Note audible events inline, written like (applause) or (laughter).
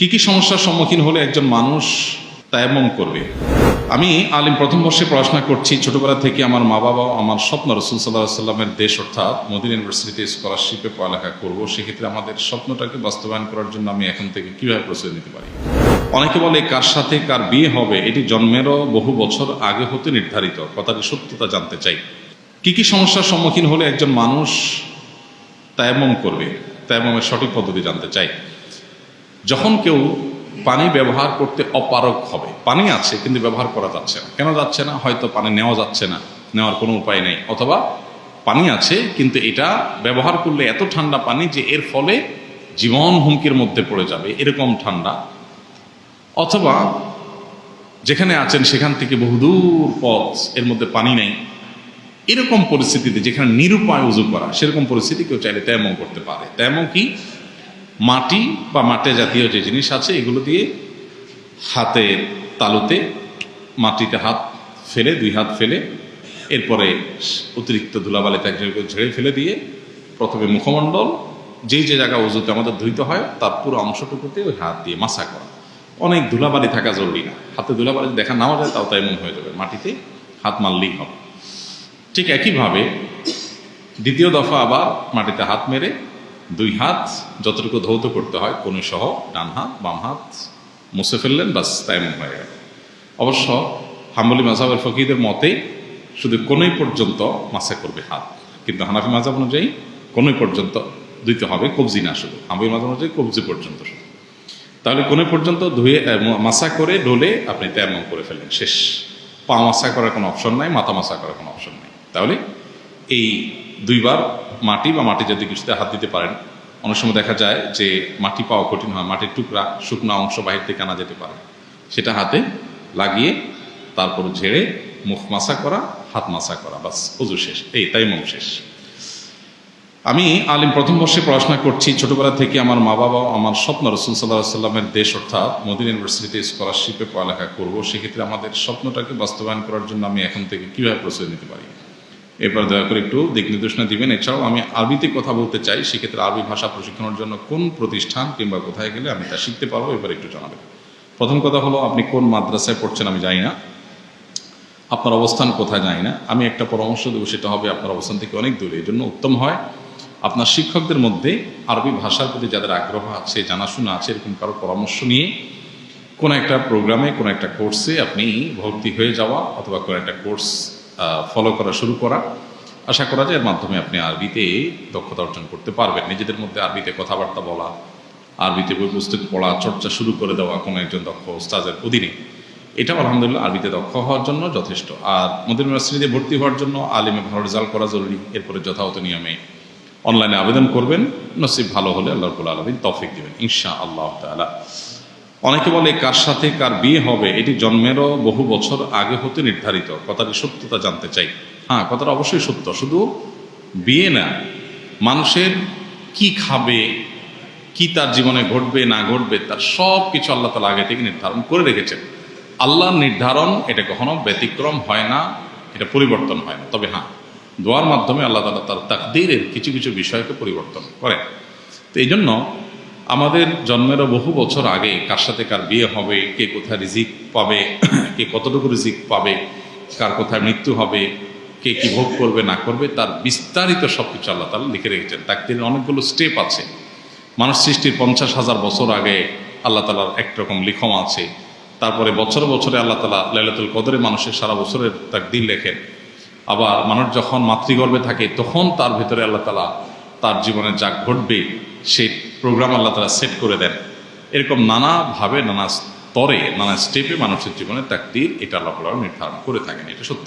কি কি সমস্যার সম্মুখীন হলে একজন মানুষ তায়াম্মম করবে? আমি আলিম প্রথম বর্ষে পড়াশোনা করছি, ছোটবেলা থেকে আমার মা বাবা আমার স্বপ্ন রসুল সাল্লাহ সাল্লামের দেশ অর্থাৎ মদিন ইউনিভার্সিটিতে স্কলারশিপে পড়ালেখা করব, সেক্ষেত্রে আমাদের স্বপ্নটাকে বাস্তবায়ন করার জন্য আমি এখন থেকে কীভাবে প্রস্তুতি নিতে পারি? অনেকে বলে, কার সাথে কার বিয়ে হবে? এটি জন্মেরও বহু বছর আগে হতে নির্ধারিত। কথাটি সত্যতা জানতে চাই। কি কি সমস্যার সম্মুখীন হলে একজন মানুষ তায়াম্মম করবে? তায়াম্মমের সঠিক পদ্ধতি জানতে চাই। যখন কেউ পানি ব্যবহার করতে অপারক হবে, পানি আছে কিন্তু ব্যবহার করা যাচ্ছে না। কেন যাচ্ছে না? হয়তো পানি নেওয়া যাচ্ছে না, নেওয়ার কোনো উপায় নেই। অথবা পানি আছে কিন্তু এটা ব্যবহার করলে এত ঠান্ডা পানি যে এর ফলে জীবন হুমকির মধ্যে পড়ে যাবে, এরকম ঠান্ডা। অথবা যেখানে আছেন সেখান থেকে বহুদূর পথ, এর মধ্যে পানি নেই। এরকম পরিস্থিতিতে যেখানে নিরুপায় উজু করা, সেরকম পরিস্থিতি কেউ চাইলে তেমন করতে পারে। তেমন কি? মাটি বা মাটে জাতীয় যে জিনিস আছে, এগুলো দিয়ে হাতের তালুতে মাটিতে হাত ফেলে, দুই হাত ফেলে, এরপরে অতিরিক্ত ধুলাবালি তাকে ঝেড়ে ফেলে দিয়ে প্রথমে মুখমণ্ডল, যেই যে জায়গা উজুতে আমাদের ধুইতে হয়, তার পুরো অংশটুকুতে ওই হাত দিয়ে মাসা করা। অনেক ধুলাবালি থাকা জরুরি না। হাতে ধুলাবালি দেখা নাও যায়, তাও তাই মন হয়ে যাবে। মাটিতে হাত মারলেই হবে। ঠিক একইভাবে দ্বিতীয় দফা আবার মাটিতে হাত মেরে দুই হাত যতটুকু ধৌত করতে হয় কোন সহ ডান হাত, বাম হাত মুছে ফেললেন, বাস তাইমন হয়ে গেল। অবশ্য হাম্বলি মাজাবের ফকিদের মতে শুধু কোনই পর্যন্ত মাসা করবে হাত। কিন্তু হানাফি মাজাব অনুযায়ী কোনই পর্যন্ত দিতে হবে, কবজি না শুধু। হাম্বলি মাজাব অনুযায়ী কবজি পর্যন্ত শুধু। তাহলে কোনে পর্যন্ত ধুয়ে মাসা করে ডোলে আপনি তেমন করে ফেলেন শেষ। পা মাসা করার কোনো অপশন নাই, মাথা মাসা করার কোনো অপশন নাই। তাহলে এই দুইবার মাটি বা মাটি যদি কিছুতে হাত দিতে পারেন। অনেক সময় দেখা যায় যে মাটি পাওয়া কঠিন হয়, মাটির টুকরা শুকনো অংশ বাহির থেকে আনা যেতে পারে। সেটা হাতে লাগিয়ে তারপর ঝেড়ে মুখ মাসা করা, হাত মাসা করা, বাস, অজু শেষ। এই তাই মন শেষ। আমি আলিম প্রথম বর্ষে পড়াশোনা করছি। ছোটবেলা থেকে আমার মা বাবা আমার স্বপ্ন রসুল সাল্লাহ সাল্লামের দেশ, অর্থাৎ মদিন ইউনিভার্সিটিতে স্কলারশিপে পড়ালেখা করব। সেক্ষেত্রে আমাদের স্বপ্নটাকে বাস্তবায়ন করার জন্য আমি এখন থেকে কীভাবে প্রস্তুতি নিতে পারি? এরপর দয়া করে একটু দিক নির্দেশনা দিবেন। এছাড়াও আমি আরবিতে কথা বলতে চাই, সেক্ষেত্রে আরবি ভাষা প্রশিক্ষণের জন্য কোন প্রতিষ্ঠান কিংবা কোথায় গেলে আমি তা শিখতে পারব এবার একটু জানাবেন। প্রথম কথা হলো, আপনি কোন মাদ্রাসায় পড়ছেন আমি জানি না। আপনার অবস্থান কোথায় জানি না। আমি একটা পরামর্শ দেবো, সেটা হবে আপনার অবস্থান থেকে অনেক দূরে। এই জন্য উত্তম হয়, আপনার শিক্ষকদের মধ্যে আরবি ভাষার প্রতি যাদের আগ্রহ আছে, জানাশোনা আছে, এরকম কারও পরামর্শ নিয়ে কোনো একটা প্রোগ্রামে কোনো একটা কোর্সে আপনি ভর্তি হয়ে যাওয়া অথবা কোনো একটা কোর্স ফলো করা শুরু করা। আশা করা যায় এর মাধ্যমে আপনি আরবিতে দক্ষতা অর্জন করতে পারবেন। নিজেদের মধ্যে আরবিতে কথাবার্তা বলা, আরবিতে বই পুস্তক পড়া, চর্চা শুরু করে দেওয়া কোনো একজন দক্ষ ওস্তাজের অধীনে। এটাও আলহামদুলিল্লাহ আরবিতে দক্ষ হওয়ার জন্য যথেষ্ট। আর মদিন ইউনিভার্সিটিতে ভর্তি হওয়ার জন্য আলিমে ভালো রেজাল্ট করা জরুরি। এরপরে যথাযথ নিয়মে অনলাইনে আবেদন করবেন। নসিব ভালো হলে আল্লাহ রবুল আলমিন তফিক দেবেন ইনশা আল্লাহ তালা অনেকে বলে, কার সাথে কার বিয়ে হবে? এটি জন্মেরও বহু বছর আগে হতে নির্ধারিত। কথাটি সত্যতা জানতে চাই। হ্যাঁ কথাটা অবশ্যই সত্য। শুধু বিয়ে না, মানুষের কি খাবে, কি তার জীবনে ঘটবে, না ঘটবে, তার সব কিছু আল্লাহ তালা আগে থেকে নির্ধারণ করে রেখেছেন। আল্লাহর নির্ধারণ, এটা কখনো ব্যতিক্রম হয় না, এটা পরিবর্তন হয় না। তবে হ্যাঁ দোয়ার মাধ্যমে আল্লাহ তালা তার তাকদিরের কিছু কিছু বিষয়কে পরিবর্তন করেন। তো এই জন্য আমাদের জন্মেরও বহু বছর আগে কার সাথে কার বিয়ে হবে, কে কোথায় রিজিক পাবে, (clears throat) কে কতটুকু রিজিক পাবে, কার কোথায় মৃত্যু হবে, কে কী ভোগ করবে, না করবে, তার বিস্তারিত সব কিছু আল্লাহ তালা লিখে রেখেছেন। তাকদিরের অনেকগুলো স্টেপ আছে। মানুষ সৃষ্টির পঞ্চাশ হাজার বছর আগে আল্লাহ তালার একরকম লিখন আছে। তারপরে বছরে বছরে আল্লাহ তালা লাইলাতুল কদরে মানুষের সারা বছরের তাকদির লেখেন। আবার মানুষ যখন মাতৃগর্ভে থাকে, তখন তার ভিতরে আল্লাহ তালা তার জীবনে যা ঘটবে, সেই প্রোগ্রাম আল্লাহ তারা সেট করে দেন। এরকম নানাভাবে, নানা স্তরে, নানা স্টেপে মানুষের জীবনে তাকদির এটা আল্লাহ নির্ধারণ করে থাকেন, এটা সত্য।